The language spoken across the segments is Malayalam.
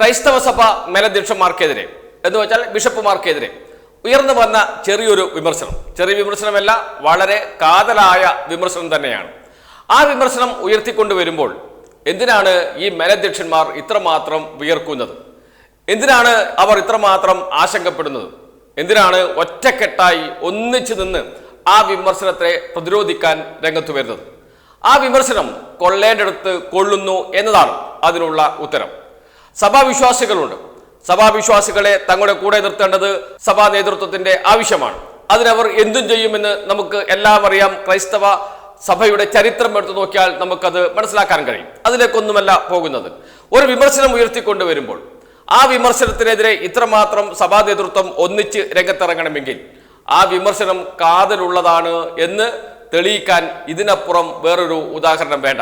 ക്രൈസ്തവ സഭ മേലധ്യക്ഷന്മാർക്കെതിരെ എന്ന് വെച്ചാൽ ബിഷപ്പുമാർക്കെതിരെ ഉയർന്നു വന്ന ചെറിയൊരു വിമർശനം. ചെറിയ വിമർശനമല്ല വളരെ കാതലായ വിമർശനം തന്നെയാണ്. ആ വിമർശനം ഉയർത്തിക്കൊണ്ടുവരുമ്പോൾ എന്തിനാണ് ഈ മേലധ്യക്ഷന്മാർ ഇത്രമാത്രം വിയർക്കുന്നത്? എന്തിനാണ് അവർ ഇത്രമാത്രം ആശങ്കപ്പെടുന്നത്? എന്തിനാണ് ഒറ്റക്കെട്ടായി ഒന്നിച്ചു നിന്ന് ആ വിമർശനത്തെ പ്രതിരോധിക്കാൻ രംഗത്ത് വരുന്നത്? ആ വിമർശനം കൊള്ളേണ്ടടുത്ത് കൊള്ളുന്നു എന്നതാണ് അതിനുള്ള ഉത്തരം. സഭാവിശ്വാസികളുണ്ട്. സഭാവിശ്വാസികളെ തങ്ങളുടെ കൂടെ നിർത്തേണ്ടത് സഭാ നേതൃത്വത്തിന്റെ ആവശ്യമാണ്. അതിനവർ എന്തും ചെയ്യുമെന്ന് നമുക്ക് എല്ലാം അറിയാം. ക്രൈസ്തവ സഭയുടെ ചരിത്രം എടുത്തു നോക്കിയാൽ നമുക്കത് മനസ്സിലാക്കാൻ കഴിയും. അതിലേക്കൊന്നുമല്ല പോകുന്നത്. ഒരു വിമർശനം ഉയർത്തിക്കൊണ്ട് വരുമ്പോൾ ആ വിമർശനത്തിനെതിരെ ഇത്രമാത്രം സഭാ നേതൃത്വം ഒന്നിച്ച് രംഗത്തിറങ്ങണമെങ്കിൽ ആ വിമർശനം കാതലുള്ളതാണ് എന്ന് തെളിയിക്കാൻ ഇതിനപ്പുറം വേറൊരു ഉദാഹരണം വേണ്ട.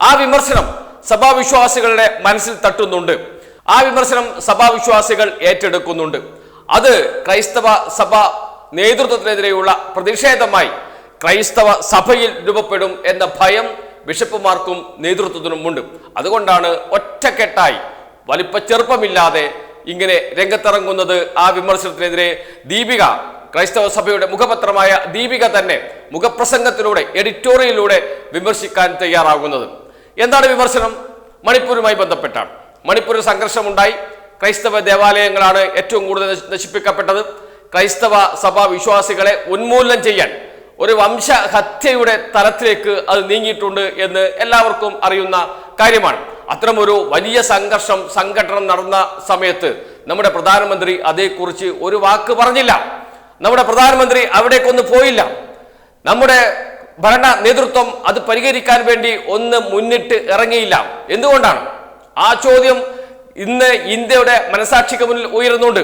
ആ വിമർശനം സഭാവിശ്വാസികളുടെ മനസ്സിൽ തട്ടുന്നുണ്ട്. ആ വിമർശനം സഭാവിശ്വാസികൾ ഏറ്റെടുക്കുന്നുണ്ട്. അത് ക്രൈസ്തവ സഭ നേതൃത്വത്തിനെതിരെയുള്ള പ്രതിഷേധമായി ക്രൈസ്തവ സഭയിൽ രൂപപ്പെടും എന്ന ഭയം ബിഷപ്പുമാർക്കും നേതൃത്വത്തിനുമുണ്ട്. അതുകൊണ്ടാണ് ഒറ്റക്കെട്ടായി വലിപ്പ ചെറുപ്പമില്ലാതെ ഇങ്ങനെ രംഗത്തിറങ്ങുന്നത് ആ വിമർശനത്തിനെതിരെ ദീപിക ക്രൈസ്തവ സഭയുടെ മുഖപത്രമായ ദീപിക തന്നെ മുഖപ്രസംഗത്തിലൂടെ എഡിറ്റോറിയലിലൂടെ വിമർശിക്കാൻ തയ്യാറാകുന്നത്. എന്താണ് വിമർശനം? മണിപ്പൂരുമായി ബന്ധപ്പെട്ടാണ്. മണിപ്പൂരിൽ സംഘർഷമുണ്ടായി. ക്രൈസ്തവ ദേവാലയങ്ങളാണ് ഏറ്റവും കൂടുതൽ നശിപ്പിക്കപ്പെട്ടത്. ക്രൈസ്തവ സഭാ വിശ്വാസികളെ ഉന്മൂലനം ചെയ്യാൻ ഒരു വംശഹത്യയുടെ തലത്തിലേക്ക് അത് നീങ്ങിയിട്ടുണ്ട് എന്ന് എല്ലാവർക്കും അറിയുന്ന കാര്യമാണ്. അത്തരമൊരു വലിയ സംഘർഷം സംഘടന നടന്ന സമയത്ത് നമ്മുടെ പ്രധാനമന്ത്രി അതേക്കുറിച്ച് ഒരു വാക്ക് പറഞ്ഞില്ല. നമ്മുടെ പ്രധാനമന്ത്രി അവിടേക്കൊന്നും പോയില്ല. നമ്മുടെ ഭരണ നേതൃത്വം അത് പരിഹരിക്കാൻ വേണ്ടി ഒന്ന് മുന്നിട്ട് ഇറങ്ങിയില്ല. എന്തുകൊണ്ടാണ്? ആ ചോദ്യം ഇന്ന് ഇന്ത്യയുടെ മനസാക്ഷിക്ക് മുന്നിൽ ഉയരുന്നുണ്ട്.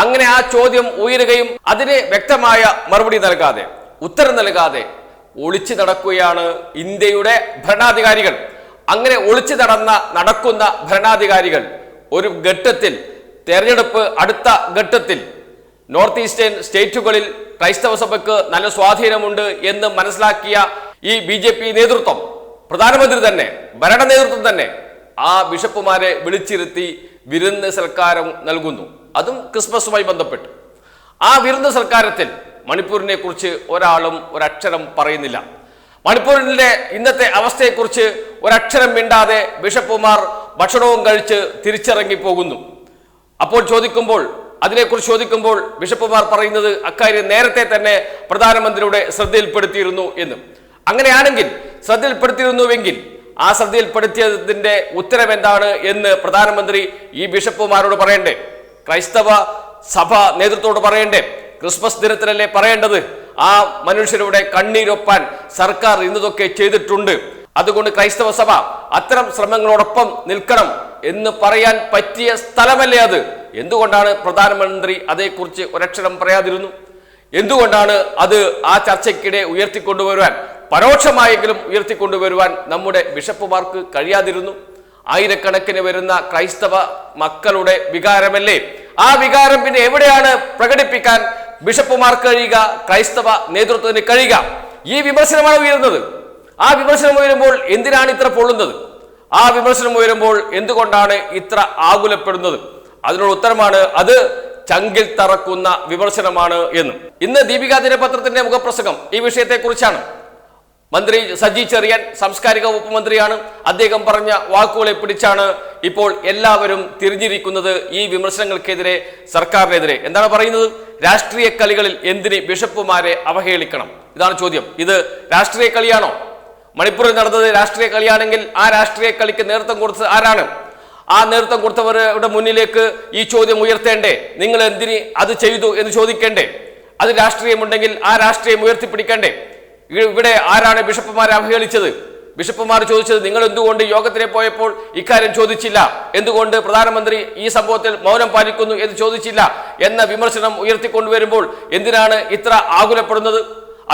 അങ്ങനെ ആ ചോദ്യം ഉയരുകയും അതിന് വ്യക്തമായ മറുപടി നൽകാതെ ഉത്തരം നൽകാതെ ഒളിച്ചു നടക്കുകയാണ് ഇന്ത്യയുടെ ഭരണാധികാരികൾ. അങ്ങനെ ഒളിച്ചു നടന്ന നടക്കുന്ന ഭരണാധികാരികൾ ഒരു ഘട്ടത്തിൽ തെരഞ്ഞെടുപ്പ് അടുത്ത ഘട്ടത്തിൽ നോർത്ത് ഈസ്റ്റേൺ സ്റ്റേറ്റുകളിൽ ക്രൈസ്തവ സഭയ്ക്ക് നല്ല സ്വാധീനമുണ്ട് എന്ന് മനസ്സിലാക്കിയ ഈ ബി നേതൃത്വം പ്രധാനമന്ത്രി തന്നെ ഭരണ നേതൃത്വം തന്നെ ആ ബിഷപ്പുമാരെ വിളിച്ചിരുത്തി വിരുന്ന് സൽക്കാരം നൽകുന്നു. അതും ക്രിസ്മസുമായി ബന്ധപ്പെട്ടു. ആ വിരുന്ന് സൽക്കാരത്തിൽ മണിപ്പൂരിനെ കുറിച്ച് ഒരാളും ഒരക്ഷരം പറയുന്നില്ല. മണിപ്പൂരിന്റെ ഇന്നത്തെ അവസ്ഥയെക്കുറിച്ച് ഒരക്ഷരം മിണ്ടാതെ ബിഷപ്പുമാർ ഭക്ഷണവും കഴിച്ച് തിരിച്ചിറങ്ങി പോകുന്നു. അപ്പോൾ ചോദിക്കുമ്പോൾ അതിനെക്കുറിച്ച് ചോദിക്കുമ്പോൾ ബിഷപ്പുമാർ പറയുന്നത് അക്കാര്യം നേരത്തെ തന്നെ പ്രധാനമന്ത്രിയുടെ ശ്രദ്ധയിൽപ്പെടുത്തിയിരുന്നു എന്ന്. അങ്ങനെയാണെങ്കിൽ ശ്രദ്ധയിൽപ്പെടുത്തിയിരുന്നുവെങ്കിൽ ആ ശ്രദ്ധയിൽപ്പെടുത്തിയതിന്റെ ഉത്തരം എന്താണ് എന്ന് പ്രധാനമന്ത്രി ഈ ബിഷപ്പുമാരോട് പറയണ്ടേ? ക്രൈസ്തവ സഭ നേതൃത്വത്തോട് പറയണ്ടേ? ക്രിസ്മസ് ദിനത്തിലല്ലേ പറയേണ്ടത്? ആ മനുഷ്യരുടെ കണ്ണീരൊപ്പാൻ സർക്കാർ ഇന്നതൊക്കെ ചെയ്തിട്ടുണ്ട്. അതുകൊണ്ട് ക്രൈസ്തവ സഭ അത്തരം ശ്രമങ്ങളോടൊപ്പം നിൽക്കണം എന്ന് പറയാൻ പറ്റിയ സ്ഥലമല്ലേ അത്? എന്തുകൊണ്ടാണ് പ്രധാനമന്ത്രി അതേക്കുറിച്ച് ഒരക്ഷരം പറയാതിരുന്നു? എന്തുകൊണ്ടാണ് അത് ആ ചർച്ചയ്ക്കിടെ ഉയർത്തിക്കൊണ്ടുവരുവാൻ പരോക്ഷമായെങ്കിലും ഉയർത്തിക്കൊണ്ടുവരുവാൻ നമ്മുടെ ബിഷപ്പുമാർക്ക് കഴിയാതിരുന്നു. ആയിരക്കണക്കിന് വരുന്ന ക്രൈസ്തവ മക്കളുടെ വികാരമല്ലേ? ആ വികാരം പിന്നെ എവിടെയാണ് പ്രകടിപ്പിക്കാൻ ബിഷപ്പുമാർക്ക് കഴിയുക ക്രൈസ്തവ നേതൃത്വത്തിന് കഴിയുക? ഈ വിമർശനമാണ് ഉയരുന്നത്. ആ വിമർശനം ഉയരുമ്പോൾ എന്തിനാണ് ഇത്ര പൊള്ളുന്നത്? ആ വിമർശനം ഉയരുമ്പോൾ എന്തുകൊണ്ടാണ് ഇത്ര ആകുലപ്പെടുന്നത്? അതിനുള്ള ഉത്തരമാണ് അത് ചങ്കിൽ തറക്കുന്ന വിമർശനമാണ് എന്ന്. ഇന്ന് ദീപിക ദിനപത്രത്തിന്റെ മുഖപ്രസംഗം ഈ വിഷയത്തെക്കുറിച്ചാണ്. മന്ത്രി സജി ചെറിയാൻ സാംസ്കാരിക വകുപ്പ് മന്ത്രിയാണ്. അദ്ദേഹം പറഞ്ഞ വാക്കുകളെ പിടിച്ചാണ് ഇപ്പോൾ എല്ലാവരും തിരിഞ്ഞിരിക്കുന്നത് ഈ വിമർശനങ്ങൾക്കെതിരെ സർക്കാരിനെതിരെ. എന്താണ് പറയുന്നത്? രാഷ്ട്രീയ കളികളിൽ എന്തിന് ബിഷപ്പുമാരെ അവഹേളിക്കണം? ഇതാണ് ചോദ്യം. ഇത് രാഷ്ട്രീയ കളിയാണോ? മണിപ്പൂരിൽ നടന്നത് രാഷ്ട്രീയ കളിയാണെങ്കിൽ ആ രാഷ്ട്രീയ കളിക്ക് നേതൃത്വം കൊടുത്തത് ആരാണ്? ആ നേതൃത്വം കൊടുത്തവരുടെ മുന്നിലേക്ക് ഈ ചോദ്യം ഉയർത്തേണ്ടേ? നിങ്ങൾ എന്തിന് അത് ചെയ്തു എന്ന് ചോദിക്കേണ്ടേ? അത് രാഷ്ട്രീയമുണ്ടെങ്കിൽ ആ രാഷ്ട്രീയം ഉയർത്തിപ്പിടിക്കണ്ടേ? ഇവിടെ ആരാണ് ബിഷപ്പുമാരെ അവഹേളിച്ചത്? ബിഷപ്പുമാർ ചോദിച്ചത് നിങ്ങൾ എന്തുകൊണ്ട് യോഗത്തിനെ പോയപ്പോൾ ഇക്കാര്യം ചോദിച്ചില്ല? എന്തുകൊണ്ട് പ്രധാനമന്ത്രി ഈ സംഭവത്തിൽ മൗനം പാലിക്കുന്നു എന്ന് ചോദിച്ചില്ല? എന്ന വിമർശനം ഉയർത്തിക്കൊണ്ടുവരുമ്പോൾ എന്തിനാണ് ഇത്ര ആകുലപ്പെടുന്നത്?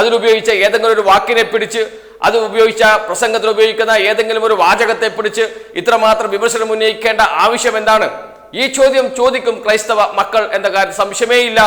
അതിനുപയോഗിച്ച ഏതെങ്കിലും ഒരു വാക്കിനെ പിടിച്ച് അത് ഉപയോഗിച്ച പ്രസംഗത്തിൽ ഉപയോഗിക്കുന്ന ഏതെങ്കിലും ഒരു വാചകത്തെ പിടിച്ച് ഇത്രമാത്രം വിമർശനം ഉന്നയിക്കേണ്ട ആവശ്യം എന്താണ്? ഈ ചോദ്യം ചോദിക്കും ക്രൈസ്തവ മക്കൾ എന്ന കാര്യം സംശയമേ ഇല്ല.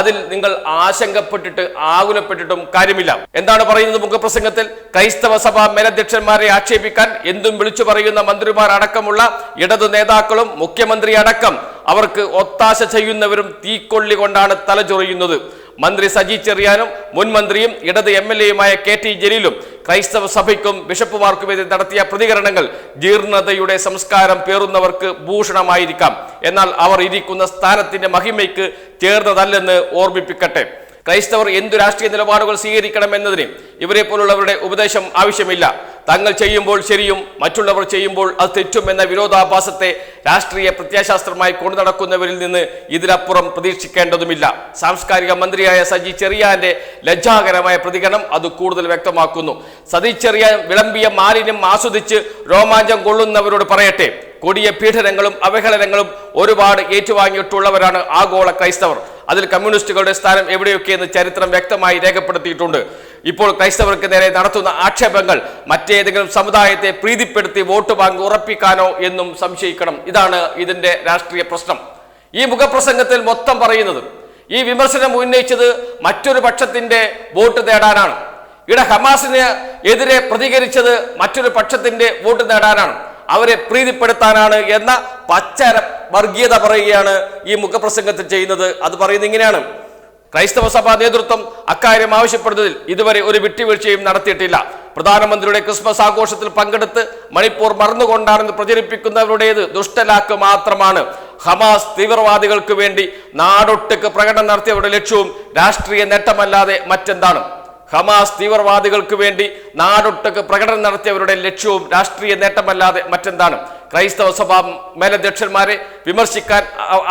അതിൽ നിങ്ങൾ ആശങ്കപ്പെട്ടിട്ട് ആകുലപ്പെട്ടിട്ടും കാര്യമില്ല. എന്താണ് പറയുന്നത് മുഖപ്രസംഗത്തിൽ? ക്രൈസ്തവ സഭ മേലധ്യക്ഷന്മാരെ ആക്ഷേപിക്കാൻ എന്തും വിളിച്ചു പറയുന്ന മന്ത്രിമാർ അടക്കമുള്ള ഇടതു നേതാക്കളും മുഖ്യമന്ത്രി അടക്കം അവർക്ക് ഒത്താശ ചെയ്യുന്നവരും തീക്കൊള്ളി കൊണ്ടാണ് തലചൊറിയുന്നത്. മന്ത്രി സജി ചെറിയാനും മുൻ മന്ത്രിയും ഇടത് എം എൽ എയുമായ കെ ടി ജലീലും ക്രൈസ്തവ സഭയ്ക്കും ബിഷപ്പുമാർക്കുമെതിരെ നടത്തിയ പ്രതികരണങ്ങൾ ജീർണതയുടെ സംസ്കാരം പേറുന്നവർക്ക് ഭൂഷണമായിരിക്കാം. എന്നാൽ അവർ ഇരിക്കുന്ന സ്ഥാനത്തിന്റെ മഹിമയ്ക്ക് ചേർന്നതല്ലെന്ന് ഓർമ്മിപ്പിക്കട്ടെ. ക്രൈസ്തവർ എന്തു രാഷ്ട്രീയ നിലപാടുകൾ സ്വീകരിക്കണമെന്നതിന് ഇവരെ പോലുള്ളവരുടെ ഉപദേശം ആവശ്യമില്ല. തങ്ങൾ ചെയ്യുമ്പോൾ ശരിയും മറ്റുള്ളവർ ചെയ്യുമ്പോൾ അത് തെറ്റും എന്ന വിരോധാഭാസത്തെ രാഷ്ട്രീയ പ്രത്യാശാസ്ത്രമായി കൊണ്ടു നടക്കുന്നവരിൽ നിന്ന് ഇതിനപ്പുറം പ്രതീക്ഷിക്കേണ്ടതുമില്ല. സാംസ്കാരിക മന്ത്രിയായ സജി ചെറിയാന്റെ ലജ്ജാകരമായ പ്രതികരണം അത് കൂടുതൽ വ്യക്തമാക്കുന്നു. സതി ചെറിയാൻ വിളമ്പിയ മാലിന്യം ആസ്വദിച്ച് രോമാഞ്ചം കൊള്ളുന്നവരോട് പറയട്ടെ. കൊടിയ പീഡനങ്ങളും അവഹേളനങ്ങളും ഒരുപാട് ഏറ്റുവാങ്ങിയിട്ടുള്ളവരാണ് ആഗോള ക്രൈസ്തവർ. അതിൽ കമ്മ്യൂണിസ്റ്റുകളുടെ സ്ഥാനം എവിടെയൊക്കെയെന്ന് ചരിത്രം വ്യക്തമായി രേഖപ്പെടുത്തിയിട്ടുണ്ട്. ഇപ്പോൾ ക്രൈസ്തവർക്ക് നേരെ നടത്തുന്ന ആക്ഷേപങ്ങൾ മറ്റേതെങ്കിലും സമുദായത്തെ പ്രീതിപ്പെടുത്തി വോട്ട് ബാങ്ക് ഉറപ്പിക്കാനോ എന്നും സംശയിക്കണം. ഇതാണ് ഇതിന്റെ രാഷ്ട്രീയ പ്രശ്നം. ഈ മുഖപ്രസംഗത്തിൽ മൊത്തം പറയുന്നത് ഈ വിമർശനം ഉന്നയിച്ചത് മറ്റൊരു പക്ഷത്തിന്റെ വോട്ട് നേടാനാണ്. ഇവിടെ ഹമാസിന് എതിരെ പ്രതികരിച്ചത് മറ്റൊരു പക്ഷത്തിന്റെ വോട്ട് നേടാനാണ്. അവരെ പ്രീതിപ്പെടുത്താനാണ് എന്ന പച്ച വർഗീയത പറയുകയാണ് ഈ മുഖപ്രസംഗത്തിൽ ചെയ്യുന്നത്. അത് പറയുന്നത് ഇങ്ങനെയാണ്. ക്രൈസ്തവ സഭാ നേതൃത്വം അക്കാര്യം ആവശ്യപ്പെടുന്നതിൽ ഇതുവരെ ഒരു വിട്ടുവീഴ്ചയും നടത്തിയിട്ടില്ല. പ്രധാനമന്ത്രിയുടെ ക്രിസ്മസ് ആഘോഷത്തിൽ പങ്കെടുത്ത് മണിപ്പൂർ മറന്നുകൊണ്ടാണെന്ന് പ്രചരിപ്പിക്കുന്നവരുടേത് ദുഷ്ടലാക്ക് മാത്രമാണ്. ഹമാസ് തീവ്രവാദികൾക്ക് വേണ്ടി നാടൊട്ടുക്ക് പ്രകടനം നടത്തിയവരുടെ ലക്ഷ്യവും രാഷ്ട്രീയ നേട്ടമല്ലാതെ മറ്റെന്താണ്? ഹമാസ് തീവ്രവാദികൾക്ക് വേണ്ടി നാടൊട്ടുക്ക് പ്രകടനം നടത്തിയവരുടെ ലക്ഷ്യവും രാഷ്ട്രീയ നേട്ടമല്ലാതെ മറ്റെന്താണ്? ക്രൈസ്തവ സഭാ മേലധ്യക്ഷന്മാരെ വിമർശിക്കാൻ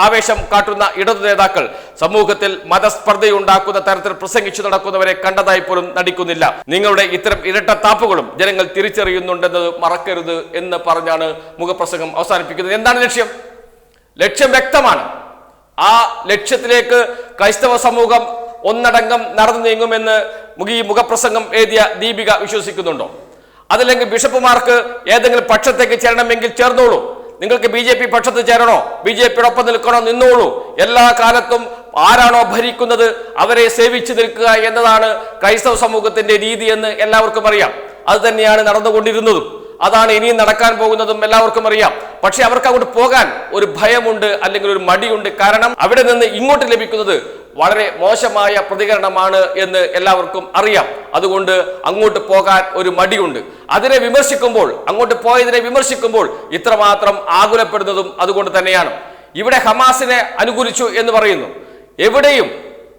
ആവേശം കാട്ടുന്ന ഇടതു നേതാക്കൾ സമൂഹത്തിൽ മതസ്പർദ്ധയുണ്ടാക്കുന്ന തരത്തിൽ പ്രസംഗിച്ചു നടക്കുന്നവരെ കണ്ടതായി പോലും നടിക്കുന്നില്ല. നിങ്ങളുടെ ഇത്തരം ഇരട്ടത്താപ്പുകളും ജനങ്ങൾ തിരിച്ചറിയുന്നുണ്ടെന്നത് മറക്കരുത് എന്ന് പറഞ്ഞാണ് മുഖപ്രസംഗം അവസാനിപ്പിക്കുന്നത്. എന്താണ് ലക്ഷ്യം? ലക്ഷ്യം വ്യക്തമാണ്. ആ ലക്ഷ്യത്തിലേക്ക് ക്രൈസ്തവ സമൂഹം ഒന്നടങ്കം നടന്നു നീങ്ങുമെന്ന് ഈ മുഖപ്രസംഗം എഴുതിയ ദീപിക വിശ്വസിക്കുന്നുണ്ടോ? അതല്ലെങ്കിൽ ബിഷപ്പുമാർക്ക് ഏതെങ്കിലും പക്ഷത്തേക്ക് ചേരണമെങ്കിൽ ചേർന്നോളൂ. നിങ്ങൾക്ക് ബി ജെ പി പക്ഷത്ത് ചേരണോ? ബി ജെ പിയുടെ ഒപ്പം നിൽക്കണോ? നിന്നോളൂ. എല്ലാ കാലത്തും ആരാണോ ഭരിക്കുന്നത് അവരെ സേവിച്ചു നിൽക്കുക എന്നതാണ് ക്രൈസ്തവ സമൂഹത്തിന്റെ രീതി എന്ന് എല്ലാവർക്കും അറിയാം. അത് തന്നെയാണ് നടന്നുകൊണ്ടിരുന്നതും. അതാണ് ഇനിയും നടക്കാൻ പോകുന്നതും എല്ലാവർക്കും അറിയാം. പക്ഷെ അവർക്ക് അങ്ങോട്ട് പോകാൻ ഒരു ഭയമുണ്ട് അല്ലെങ്കിൽ ഒരു മടിയുണ്ട്. കാരണം അവിടെ നിന്ന് ഇങ്ങോട്ട് ലഭിക്കുന്നത് വളരെ മോശമായ പ്രതികരണമാണ് എന്ന് എല്ലാവർക്കും അറിയാം. അതുകൊണ്ട് അങ്ങോട്ട് പോകാൻ ഒരു മടിയുണ്ട്. അതിനെ വിമർശിക്കുമ്പോൾ അങ്ങോട്ട് പോയതിനെ വിമർശിക്കുമ്പോൾ ഇത്രമാത്രം ആകുലപ്പെടുന്നതും അതുകൊണ്ട് തന്നെയാണ്. ഇവിടെ ഹമാസിനെ അനുകൂലിച്ചു എന്ന് പറയുന്നു. എവിടെയും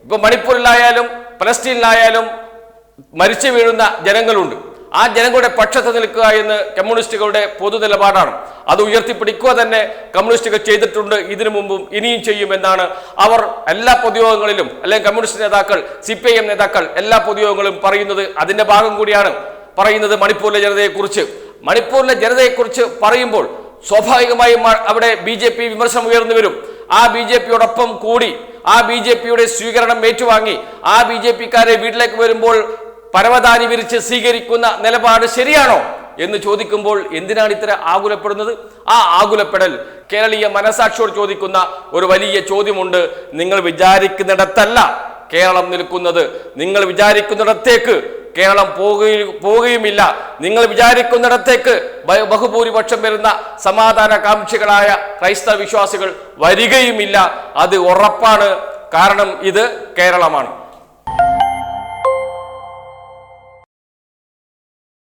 ഇപ്പൊ മണിപ്പൂരിലായാലും പലസ്തീനിലായാലും മരിച്ചു വീഴുന്ന ജനങ്ങളുണ്ട്. ആ ജനങ്ങളുടെ പക്ഷത്ത് നിൽക്കുക എന്ന് കമ്മ്യൂണിസ്റ്റുകളുടെ പൊതു നിലപാടാണ്. അത് ഉയർത്തിപ്പിടിക്കുക തന്നെ കമ്മ്യൂണിസ്റ്റുകൾ ചെയ്തിട്ടുണ്ട് ഇതിനു മുമ്പും ഇനിയും ചെയ്യുമെന്നാണ് അവർ എല്ലാ പൊതുയോഗങ്ങളിലും അല്ലെങ്കിൽ കമ്മ്യൂണിസ്റ്റ് നേതാക്കൾ സി നേതാക്കൾ എല്ലാ പൊതുയോഗങ്ങളും പറയുന്നത്. അതിന്റെ ഭാഗം കൂടിയാണ് പറയുന്നത് മണിപ്പൂരിലെ ജനതയെക്കുറിച്ച്. മണിപ്പൂരിലെ ജനതയെക്കുറിച്ച് പറയുമ്പോൾ സ്വാഭാവികമായും അവിടെ ബി ജെ പി വിമർശനം ഉയർന്നു വരും. ആ ബി ജെ പിയോടൊപ്പം കൂടി ആ ബി ജെ പിയുടെ സ്വീകരണം ഏറ്റുവാങ്ങി ആ ബി ജെ പിക്കാരെ വീട്ടിലേക്ക് വരുമ്പോൾ പരവതാനി വിരിച്ച് സ്വീകരിക്കുന്ന നിലപാട് ശരിയാണോ എന്ന് ചോദിക്കുമ്പോൾ എന്തിനാണ് ഇത്ര ആകുലപ്പെടുന്നത്? ആ ആകുലപ്പെടൽ കേരളീയ മനസാക്ഷിയോട് ചോദിക്കുന്ന ഒരു വലിയ ചോദ്യമുണ്ട്. നിങ്ങൾ വിചാരിക്കുന്നിടത്തല്ല കേരളം നിൽക്കുന്നത്. നിങ്ങൾ വിചാരിക്കുന്നിടത്തേക്ക് കേരളം പോകുകയും പോവുകയുമില്ല നിങ്ങൾ വിചാരിക്കുന്നിടത്തേക്ക് ബഹുഭൂരിപക്ഷം വരുന്ന സമാധാന കാംക്ഷികളായ ക്രൈസ്തവ വിശ്വാസികൾ വരികയുമില്ല. അത് ഉറപ്പാണ്. കാരണം ഇത് കേരളമാണ്.